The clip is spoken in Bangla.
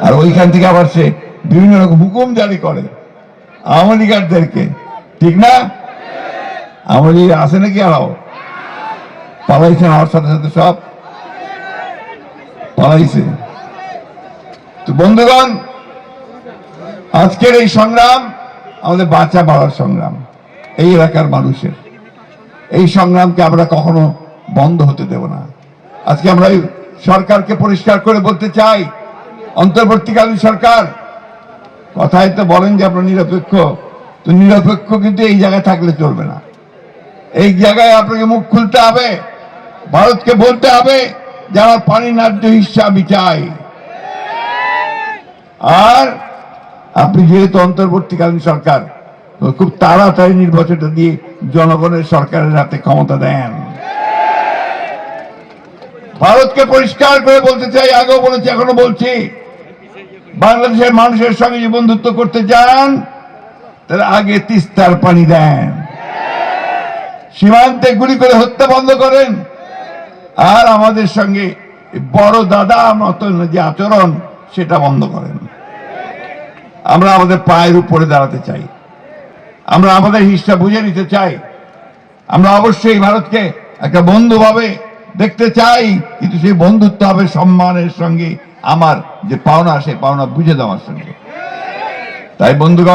আর ওইখান থেকে আবার সে বিভিন্ন রকম হুকুম জারি করে আওয়ামী লীগারদেরকে ঠিক না? আওয়ামী লীগ আছে নাকি আরও পালাইছেন আমার সাথে সাথে সব? পালাইছে। তো বন্ধুগণ, আজকের এই সংগ্রাম আমাদের বাঁচা বাড়ার সংগ্রাম, এই এলাকার মানুষের। এই সংগ্রামকে আমরা কখনো বন্ধ হতে দেব না। আজকে আমরা সরকারকে পরিষ্কার করে বলতে চাই অন্তর্বর্তীকালীন সরকার, কথায় তো বলেন যে আপনার নিরপেক্ষ। তো নিরপেক্ষ কিন্তু এই জায়গায় থাকলে চলবে না। এই জায়গায় আপনাকে মুখ খুলতে হবে, ভারতকে বলতে হবে, যারা পানি ন্যায্য হিসা আমি চাই আর আপনি যেহেতু অন্তর্বর্তীকালীন সরকার খুব তাড়াতাড়ি নির্বাচনটা দিয়ে জনগণের সরকারের হাতে ক্ষমতা দেন। ভারতকে পরিষ্কার করে বলতে চাই, আগেও বলেছি, এখনও বলছি বাংলাদেশের মানুষের সঙ্গে যে বন্ধুত্ব করতে চান তাহলে আগে তিস্তার পানি দেন। সীমান্তে গুলি করে হত্যা বন্ধ করেন। আর আমাদের সঙ্গে বড় দাদা মতন যে আচরণ, সেটা বন্ধ করেন। আমরা আমাদের পায়ের উপরে দাঁড়াতে চাই। আমরা আমাদের হিসা বুঝে নিতে চাই। আমরা অবশ্যই ভারতকে একটা বন্ধু ভাবে দেখতে চাই, কিন্তু সেই বন্ধুত্ব হবে সম্মানের সঙ্গে। আমার যে পাওনা সেই পাওনা বুঝে দেওয়ার সঙ্গে। তাই বন্ধুগণ